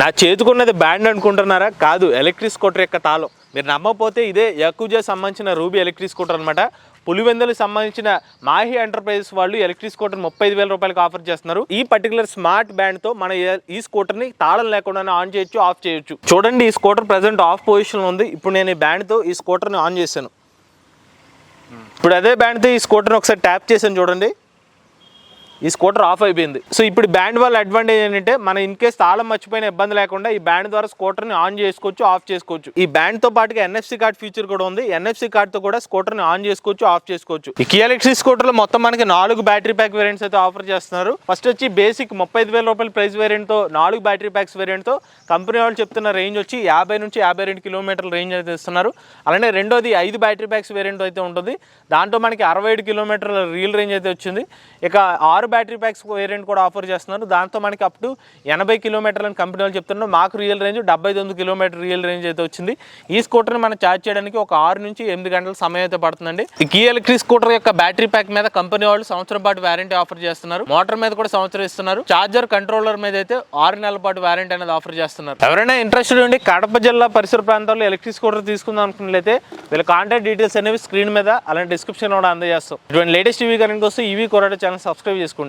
నా చేతుకున్నది బ్యాండ్ అనుకుంటున్నారా? కాదు ఎలక్ట్రిక్ స్కూటర్ యొక్క తాళం. మీరు నమ్మకపోతే ఇదే యకుజా సంబంధించిన రూబీ ఎలక్ట్రిక్ స్కూటర్ అనమాట పులివెందులకు సంబంధించిన మాహి ఎంటర్ప్రైజెస్ వాళ్ళు ఎలక్ట్రిక్ స్కూటర్ ముప్పై ఐదు వేల రూపాయలకు ఆఫర్ చేస్తున్నారు. ఈ పర్టికులర్ స్మార్ట్ బ్యాండ్తో మన ఈ స్కూటర్ని తాళం లేకుండా ఆన్ చేయొచ్చు ఆఫ్ చేయొచ్చు. చూడండి ఈ స్కూటర్ ప్రెసెంట్ ఆఫ్ పొజిషన్లో ఉంది. ఇప్పుడు నేను ఈ బ్యాండ్తో ఈ స్కూటర్ని ఆన్ చేశాను. ఇప్పుడు అదే బ్యాండ్తో ఈ స్కూటర్ని ఒకసారి ట్యాప్ చేశాను చూడండి. ఈ స్కూటర్ ఆఫ్ అయిపోయింది. సో ఇప్పుడు బ్యాండ్ వల్ల అడ్వాంటేజ్ ఏంటంటే మన ఇన్ కేస్ తాళం మర్చిపోయిన ఇబ్బంది లేకుండా ఈ బ్యాండ్ ద్వారా స్కూటర్ని ఆన్ చేసుకోవచ్చు ఆఫ్ చేసుకోవచ్చు. ఈ బ్యాండ్తో పాటుగా ఎన్ఎఫ్సి కార్డ్ ఫీచర్ కూడా ఉంది. ఎన్ఎఫ్సి కార్డ్తో కూడా స్కూటర్ని ఆన్ చేసుకోవచ్చు ఆఫ్ చేసుకోవచ్చు. ఈ కియా ఎలక్ట్రిక్ స్కూటర్లో మొత్తం మనకి నాలుగు బ్యాటరీ ప్యాక్ వేరియంట్స్ అయితే ఆఫర్ చేస్తున్నారు. ఫస్ట్ వచ్చి బేసిక్ ముప్పై ఐదు వేల రూపాయల ప్రైస్ వేరియంట్తో నాలుగు బ్యాటరీ ప్యాక్స్ వేరియంట్తో కంపెనీ వాళ్ళు చెప్తున్న రేంజ్ వచ్చి యాభై నుంచి యాభై రెండు కిలోమీటర్ల రేంజ్ అయితే ఇస్తున్నారు. అలానే రెండోది ఐదు బ్యాటరీ ప్యాక్స్ వేరియంట్ అయితే ఉంటుంది. దాంట్లో మనకి అరవై ఏడు కిలోమీటర్ల రీల్ రేంజ్ అయితే వచ్చింది. ఇక ఆరు బ్యాటరీ ప్యాక్స్ వేరియంట్ కూడా ఆఫర్ చేస్తున్నారు. దాంతో మనకి అప్ టు ఎనభై కిలోమీటర్లని కంపెనీ వాళ్ళు చెప్తున్నారు. మాకు రియల్ రేంజ్ డెబ్బై తొమ్మిది కిలోమీటర్ రియల్ రేంజ్ అయితే వచ్చింది. ఈ స్కూటర్ని మనం ఛార్జ్ చేయడానికి ఒక ఆరు నుంచి ఎనిమిది గంటల సమయం అయితే పడుతుందండి. ఈ కీ ఎలక్ట్రిక్ స్కూటర్ యొక్క బ్యాటరీ ప్యాక్ మీద కంపెనీ వాళ్ళు సంవత్సరం పాటు వారంటీ ఆఫర్ చేస్తున్నారు. మోటార్ మీద కూడా సంవత్సరం ఇస్తున్నారు. చార్జర్ కంట్రోలర్ మీద అయితే ఆరు నెలల పాటు వారంటీ అనేది ఆఫర్ చేస్తున్నారు. ఎవరైనా ఇంట్రెస్టెడ్ ఉండి కడప జిల్లా పరిసర ప్రాంతాల్లో ఎలక్ట్రిక్ స్కూటర్ తీసుకుందాం అనుకున్నట్లయితే వీళ్ళ కాంటాక్ట్ డీటెయిల్స్ అనేవి స్క్రీన్ మీద అలాంటి డిస్క్రిప్షన్ కూడా అందజేస్తాం. ఇటువంటి లేటెస్ట్ ఈవీ కరెంట్ కోసం ఈవీ కొరట ఛానల్ సబ్స్క్రైబ్ చేసుకోండి.